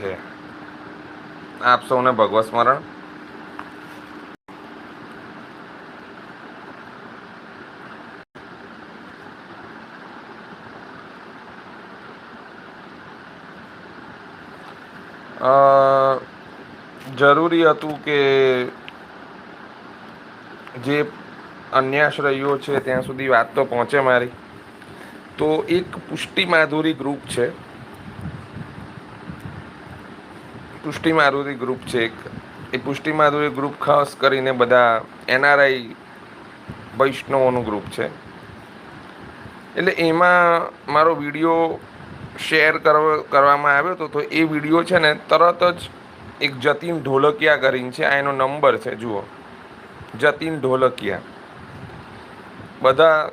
છે. આપ સૌને ભગવત સ્મરણ. જરૂરી હતું કે જે અન્યાશ્રયો છે ત્યાં સુધી વાત તો પહોંચે મારી. તો એક પુષ્ટિ માધુરી ગ્રુપ છે. પુષ્ટિ મારુતિ ગ્રુપ છે એક. એ પુષ્ટિ માધુરી ગ્રુપ ખાસ કરીને બધા એનઆરઆઈ વૈષ્ણવોનું ગ્રુપ છે. એટલે એમાં મારો વીડિયો શેર કરવા, કરવામાં આવ્યો હતો તો એ વીડિયો છે ને તરત જ એક જતીન ઢોલકિયા કરીને છે, આ એનો નંબર છે, જુઓ. જતીન ઢોલકિયા. બધા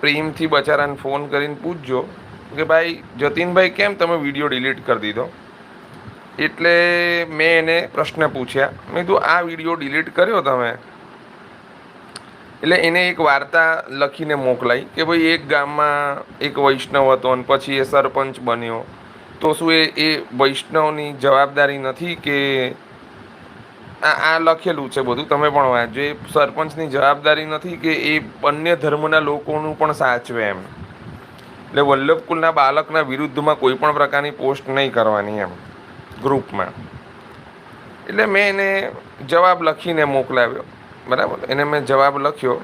પ્રેમથી બચારાને ફોન કરીને પૂછજો કે ભાઈ જતીનભાઈ કેમ તમે વીડિયો ડિલીટ કરી દીધો? એટલે મેં એને પ્રશ્ન પૂછ્યા. મેં કીધું, આ વીડિયો ડિલીટ કર્યો તમે? એટલે એને એક વાર્તા લખીને મોકલાઈ કે ભાઈ એક ગામમાં એક વૈષ્ણવ હતો અને પછી એ સરપંચ બન્યો. તો શું એ એ વૈષ્ણવની જવાબદારી નથી કે આ આ લખેલું છે બધું? તમે પણ વાંચજો. એ સરપંચની જવાબદારી નથી કે એ અન્ય ધર્મના લોકોનું પણ સાચવે એમ. એટલે વલ્લભકુલના બાળકના વિરુદ્ધમાં કોઈ પણ પ્રકારની પોસ્ટ નહીં કરવાની એમ. ગ્રુપમાં. એટલે મેં એને જવાબ લખીને મોકલાવ્યો. બરાબર? એને મેં જવાબ લખ્યો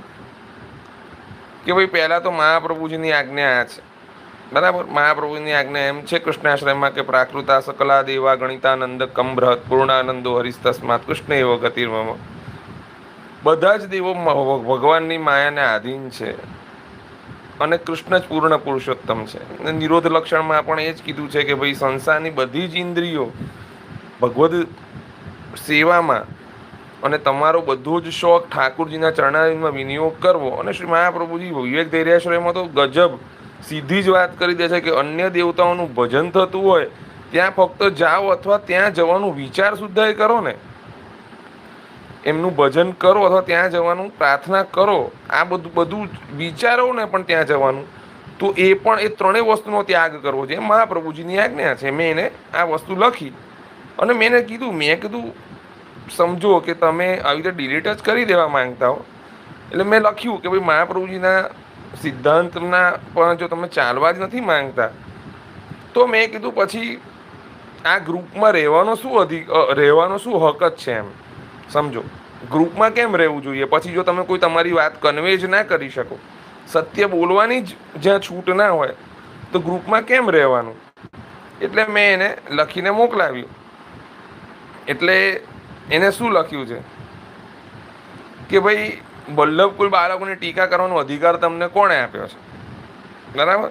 કે ભાઈ પહેલાં તો મહાપ્રભુજીની આજ્ઞા આ છે. બરાબર? મહાપ્રભુની આજ્ઞા એમ છે, કૃષ્ણાશ્રયમાં કે પ્રાકૃતા સકલા દેવા ગણિતાનંદ કમ્બ્રહત પૂર્ણાનંદો હરિસ્તસ્માત કૃષ્ણ એવો ગતિર્મમ. બધા જ દેવો ભગવાનની માયાને આધીન છે. અને કૃષ્ણ જ પૂર્ણ પુરુષોત્તમ છે. નિરોધ લક્ષણમાં પણ એ જ કીધું છે કે ભાઈ સંસારની બધી જ ઇન્દ્રિયો ભગવદ સેવામાં અને તમારો બધો જ શોખ ઠાકુરજીના ચરણારીમાં વિનિયોગ કરવો. અને શ્રી મહાપ્રભુજી વિવેક ધૈર્યાશ્રયમાં તો ગજબ સીધી જ વાત કરી દે છે કે અન્ય દેવતાઓનું ભજન થતું હોય, ત્યાં ફક્ત જાઓ અથવા ત્યાં જવાનું વિચાર સુદ્ધા એ કરો ને. એમનું ભજન કરો અથવા ત્યાં જવાનું પ્રાર્થના કરો, આ બધું બધું વિચારો ને પણ ત્યાં જવાનું. તો એ પણ એ ત્રણેય વસ્તુનો ત્યાગ કરવો છે. મહાપ્રભુજીની આજ્ઞા છે. મેં એને આ વસ્તુ લખી અને મેં એને કીધું, મેં કીધું, સમજો કે તમે આવી રીતે ડિલીટ જ કરી દેવા માંગતા હો. એટલે મેં લખ્યું કે ભાઈ, મહાપ્રભુજીના સિદ્ધાંતના પણ જો તમે ચાલવા જ નથી માંગતા. તો મેં કીધું, પછી આ ગ્રુપમાં રહેવાનો શું અધિક રહેવાનો શું હક જ છે એમ. સમજો. ગ્રુપમાં કેમ રહેવું જોઈએ? પછી જો તમે કોઈ તમારી વાત કન્વે જ ના કરી શકો, સત્ય બોલવાની જ જ્યાં છૂટ ના હોય, તો ગ્રુપમાં કેમ રહેવાનું? એટલે મેં એને લખીને મોકલાવ્યું. એટલે એને શું લખ્યું છે? કે ભાઈ વલ્લભકુલ બાળકોની ટીકા કરવાનો અધિકાર તમને કોણે આપ્યો છે? બરાબર?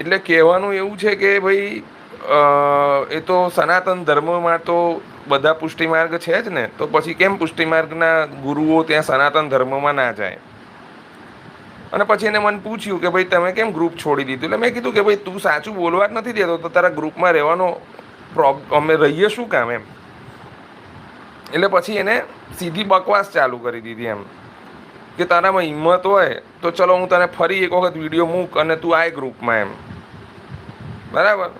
એટલે કહેવાનું એવું છે કે ભાઈ એ તો સનાતન ધર્મમાં તો બધા પુષ્ટિમાર્ગ છે જ ને. તો પછી કેમ પુષ્ટિમાર્ગના ગુરુઓ ત્યાં સનાતન ધર્મમાં ના જાય? અને પછી એને મને પૂછ્યું કે ભાઈ, તમે કેમ ગ્રુપ છોડી દીધું? એટલે મેં કીધું કે ભાઈ, તું સાચું બોલવા જ નથી દેતો, તો તારા ગ્રુપમાં રહેવાનો પ્રોબ, અમે રહીએ શું કામ એમ? એટલે પછી એને સીધી બકવાસ ચાલુ કરી દીધી એમ. કે તારામાં હિંમત હોય, તો ચલો હું તને ફરી એક વખત વીડિયો મૂક અને તું આય ગ્રુપમાં એમ. બરાબર.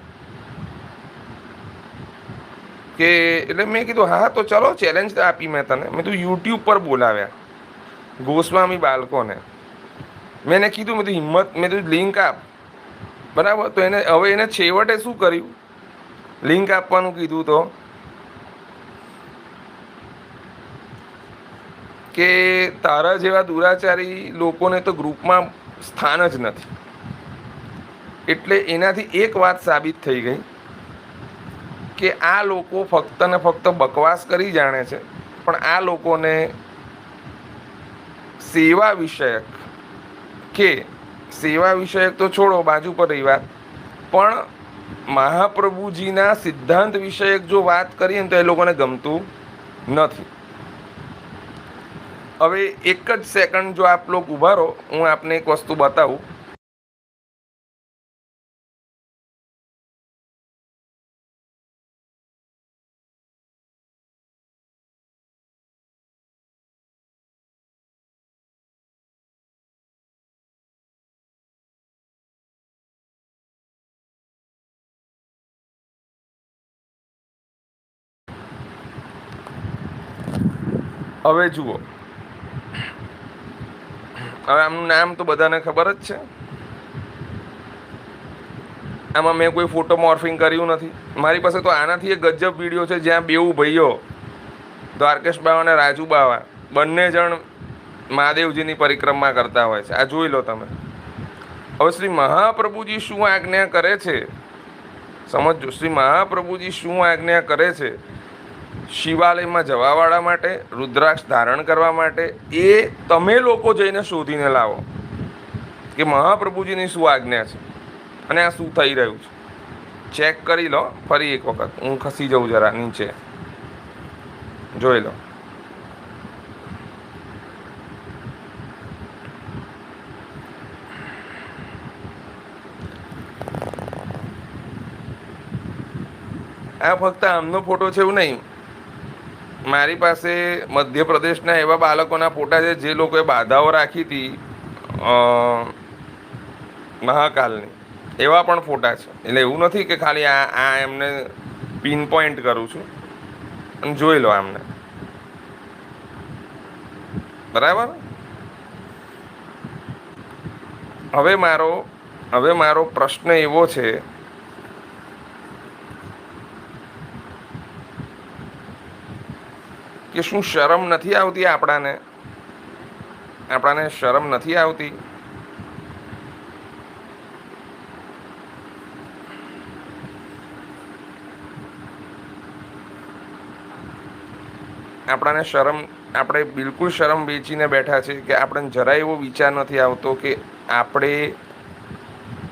કે એટલે મેં કીધું, હા તો ચલો ચેલેન્જ આપી મેં તને. મેં તું યુટ્યુબ પર બોલાવ્યા. ગોસ્વામી બાળકોને. મેં એને કીધું, મેં તું હિંમત, મેં તું લિંક આપ. બરાબર? તો એને, હવે એને છેવટે શું કર્યું? લિંક આપવાનું કીધું તો? કે તારા જેવા દુરાચારી લોકોને તો ગ્રુપમાં સ્થાન જ નથી. એટલે એનાથી એક વાત સાબિત થઈ ગઈ કે આ લોકો ફક્ત ને ફક્ત બકવાસ કરી જાણે છે, પણ આ લોકોને સેવા વિષયક કે સેવા વિષયક તો છોડો, બાજુ પર રહી વાત. પણ મહાપ્રભુજીના સિદ્ધાંત વિષયક જો વાત કરીએ ને તો એ લોકોને ગમતું નથી. હવે એક જ સેકન્ડ જો આપ લોકો ઊભા રહો, હું આપને એક વસ્તુ બતાવું. હવે જુઓ. હવે આમનું નામ તો બધાને ખબર જ છે. આમાં મેં કોઈ ફોટો મોર્ફિંગ કર્યું નથી. મારી પાસે તો આનાથી એક ગજબ વીડિયો છે, જ્યાં બેઉ ભાઈઓ દ્વારકેશ બાવા અને રાજુ બાવા, બંને જણ મહાદેવજીની પરિક્રમા કરતા હોય છે. આ જોઈ લો તમે. હવે શ્રી મહાપ્રભુજી શું આજ્ઞા કરે છે? સમજજો. શ્રી મહાપ્રભુજી શું આજ્ઞા કરે છે? શિવાલયમાં જવાવાળા માટે, રુદ્રાક્ષ ધારણ કરવા માટે, એ તમે લોકો જઈને શોધીને લાવો કે મહાપ્રભુજીની શું આજ્ઞા છે અને આ શું થઈ રહ્યું છે. ચેક કરી લો, ફરી એક વખત. હું ખસી જાઉં જરા નીચે. જોઈ લો. આ ફક્ત આમનો ફોટો છે એવું નહીં. મારી પાસે મધ્યપ્રદેશના એવા બાળકોના ફોટા છે જે લોકોએ બાધાઓ રાખી હતી મહાકાલની. એવા પણ ફોટા છે. એટલે એવું નથી કે ખાલી આ આ એમને પિન પોઈન્ટ કરું છું. અને જોઈ લો આમને. બરાબર? હવે મારો હવે મારો પ્રશ્ન એવો છે કે શું શરમ નથી આવતી આપણાને? આપણાને શરમ નથી આવતી? આપણાને શરમ, આપણે બિલકુલ શરમ વેચીને બેઠા છે કે આપણને જરાય એવો વિચાર નથી આવતો કે આપણે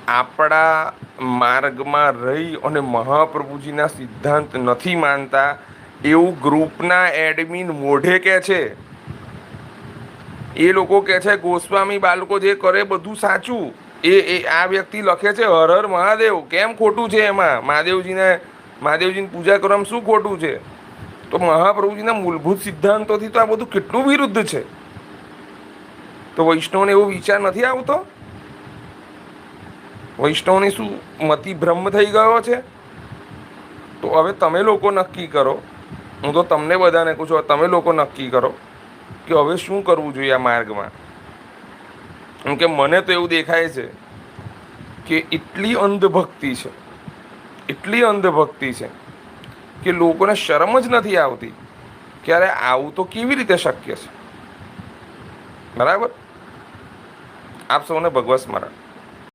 આપણા માર્ગમાં રહી અને મહાપ્રભુજીના સિદ્ધાંત નથી માનતા એવું ગ્રુપના એડમિન મોઢે કે છે. એ લોકો કે છે, ગોસ્વામી બાળકો જે કરે બધું સાચું. એ એ, આ વ્યક્તિ લખે છે, હર હર મહાદેવ. કેમ ખોટું છે એમાં? મહાદેવજીને, મહાદેવજીની પૂજા કરવામાં શું ખોટું છે? તો મહાપ્રભુજીના મૂળભૂત સિદ્ધાંતોથી તો આ બધું કેટલું વિરુદ્ધ છે? તો વૈષ્ણવને એવો વિચાર નથી આવતો? વૈષ્ણવની શું મતિ ભ્રમ થઈ ગયો છે? તો હવે તમે લોકો નક્કી કરો. હું તો તમને બધાને કહું છું, તમે લોકો નક્કી કરો કે હવે શું કરવું જોઈએ આ માર્ગમાં. કેમ કે મને તો એવું દેખાય છે કે એટલી અંધભક્તિ છે, એટલી અંધભક્તિ છે કે લોકોને શરમ જ નથી આવતી ક્યારે આવું તો કેવી રીતે શક્ય છે. બરાબર? આપ સૌને ભગવત સ્મરણ.